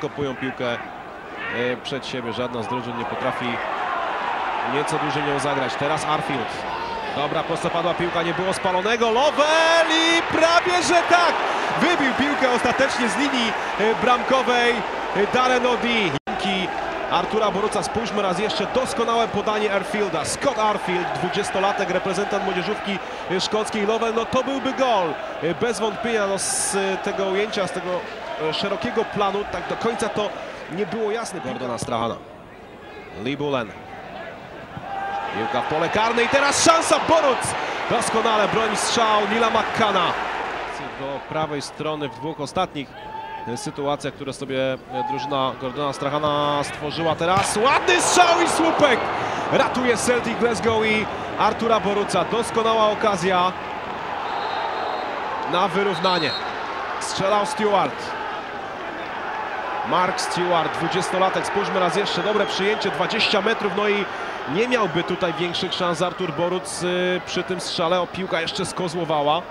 kopują piłkę e, przed siebie. Żadna z drużyn nie potrafi nieco dłużej nią zagrać. Teraz Arfield. Dobra, prosto padła piłka, nie było spalonego. Lovell i prawie, że tak! Wybił piłkę ostatecznie z linii e, bramkowej e, Darren Odi. Artura Boruca spójrzmy raz jeszcze. Doskonałe podanie Arfielda. Scott Arfield, 20-latek, reprezentant młodzieżówki szkockiej. Lovell, no to byłby gol. Bez wątpienia no, z tego ujęcia, z tego szerokiego planu, tak do końca to nie było jasne. Gordona Strahana. Lee Bullen. Piłka w pole karne i teraz szansa Boruc! Doskonale broni strzał Nila McCanna. Do prawej strony w dwóch ostatnich e, sytuacjach, które sobie e, drużyna Gordona Strachana stworzyła. Teraz ładny strzał i słupek! Ratuje Celtic Glasgow i Artura Boruca. Doskonała okazja na wyrównanie. Strzelał Stewart. Mark Stewart, 20-latek, spójrzmy raz jeszcze, dobre przyjęcie, 20 metrów, no i nie miałby tutaj większych szans Artur Boruc y, przy tym strzale, o piłka jeszcze skozłowała.